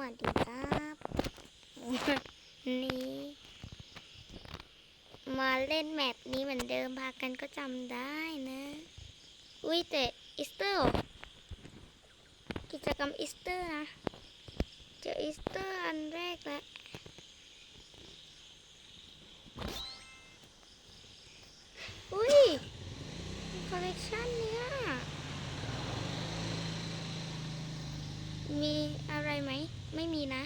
วัสดีครับนี่มาเล่นแมปนี้เหมือนเดิมพากันก็จำได้นะ อุ้ยแต่อีสเตอร์กิจกรรมอีสเตอร์นะ เจออีสเตอร์อันแรกแล้ว อุ้ยคอลเลกชันเนี้ย มีอะไรไหม ไม่มีนะ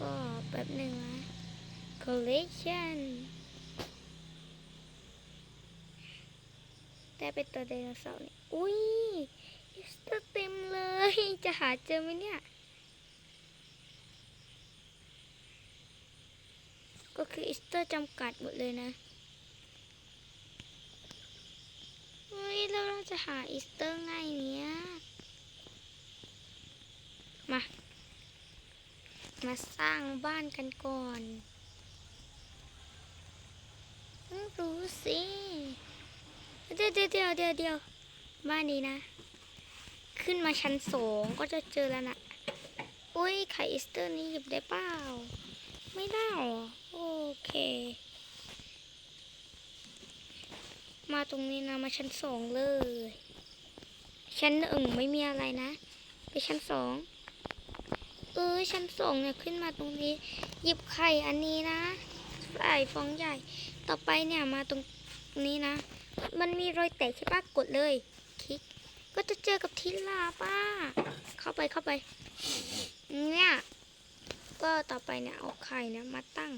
ก็ แบบหนึ่งนะ collection แต่เป็นตัวไดโนเสาร์นี่อุ้ยอิสเตอร์เต็มเลย จะหาเจอไหมเนี่ย ก็คืออิสเตอร์จำกัดหมดเลยนะเฮ้ยแล้วเราจะหาอิสเตอร์ง่ายเนี้ยมา มาสร้างบ้านกันก่อนอืมรู้สิเดี๋ยวเดี๋ยวเดี๋ยวเดี๋ยวเดี๋ยวบ้านนี้นะ ขึ้นมาชั้นสองก็จะเจอแล้วนะอุ้ยไข่อีสเตอร์นี้หยิบได้เปล่า ไม่ได้หรอ โอเค มาตรงนี้นะ มาชั้นสองเลย ชั้นหนึ่งไม่มีอะไรนะ ไปชั้นสอง ออชั้นสองเนี่ยขึ้นมาตรงนี้ หยิบไข่อันนี้นะใส่ฟองใหญ่ ต่อไปเนี่ยมาตรงนี้นะ มันมีรอยแตกใช่ปะกดเลย คลิก ก็จะเจอกับทิลาป้า เข้าไปเข้าไป เนี่ย ก็ต่อไปเนี่ยเอาไข่เนี่ยมาตั้ง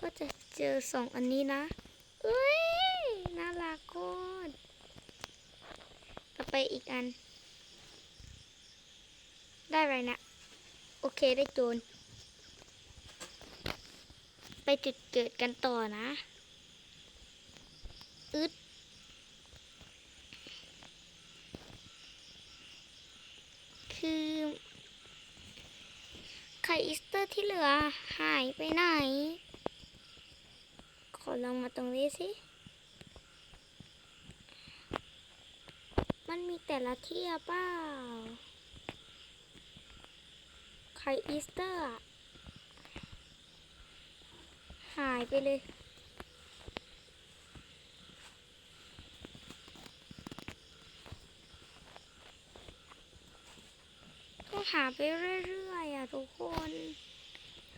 ก็จะเจอสองอันนี้นะเอ้ยน่ารักโคตรต่อไปอีกอัน ได้ไรนะ โอเคได้โจรไปจุดเกิดกันต่อนะอึดคือไข่อีสเตอร์ที่เหลือหายไปไหน ขอลองมาตรงนี้สิ มันมีแต่ละที่เปล่า ข่อีสเตอร์อะหายไปเลยต้องหาไปเรื่อยๆอะทุกคน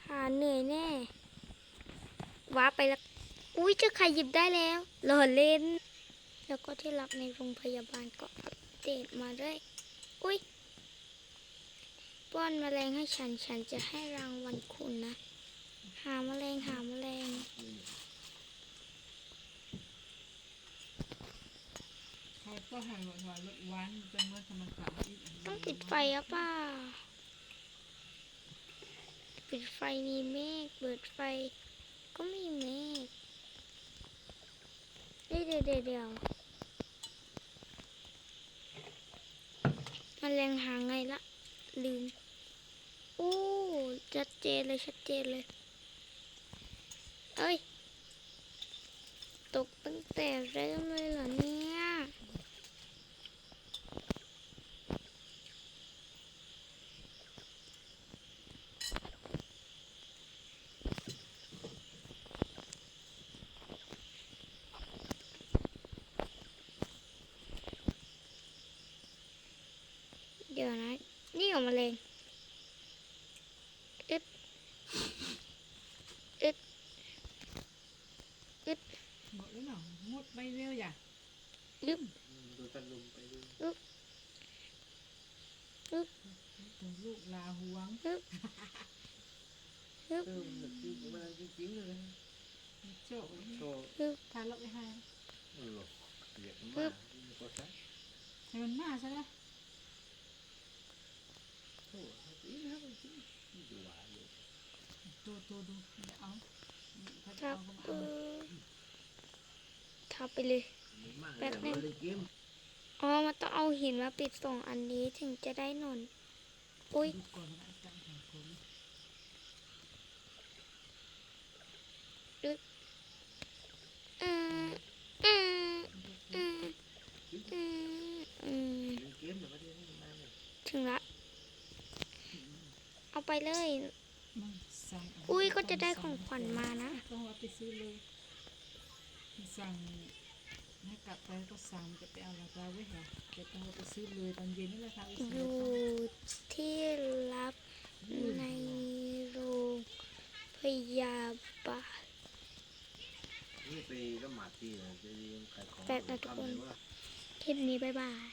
หาเหนื่อยแน่ว้าไปแล้ว อุ้ยเจอไข่หยิบได้แล้วหล่อเล่น แล้วก็ที่รับในโรงพยาบาลก็อัปเดตมาด้วย อุ้ย ป้อนแมลงให้ฉัน ฉันจะให้รางวัลคุณนะ หาแมลงหาแมลงเขาก็หายหมดหายวันจนเมื่อธรรมศาสตร์ต้องปิดไฟอะเปล่าปิดไฟมีเมฆเปิดไฟ ก็มีเมฆเดี๋ยวเดี๋ยวเดี๋ยวแมลงหาไงละ ลืม โอ้ชัดเจนเลยชัดเจนเลย เอ้ย ตกตั้งแต่เริ่มเลยเหรอเนี่ย เดี๋ยวนะ นี่ ของแมลงอึดอึดอึดหมดแล้วเนาะหมดไปเร็วอย่าอึบดูตะลุมไปดูถึงลูกลาหวงอึบเออมันจริงมันจริงๆเลยโจ้โชว์ทานลบไปให้เออเรียกมากก็ใช่ให้มันมาใช่ไหม โอ้จริงครับจริงดูหวานอยู่ ตัวตัวดูเอาทับเออทับไปเลยมากเลยมันเลยเกมอ๋อมันต้องเอาหินมาปิดสองอันนี้ถึงจะได้นอนอุ้ยดูก่อนนะจังของคนเออเออเออเอออืมถึงละ ไปเลยมันสั่งเาอุ้ยก็จะได้ของขวัญมานะต้องเอาไปซื้อเลยสั่งให้กลับไปก็สั่งจะไปเอาลาตาไว้เหรอจะต้องเอาไปซื้อเลยตอนเย็นนี่แหละค่ะอยู่ที่รับในโรงพยาบาลนี่ไปละหมาดที่นะจะเรียนขายของแปดนะทุกคนทำเลยว่าคลิปนี้บ๊ายบาย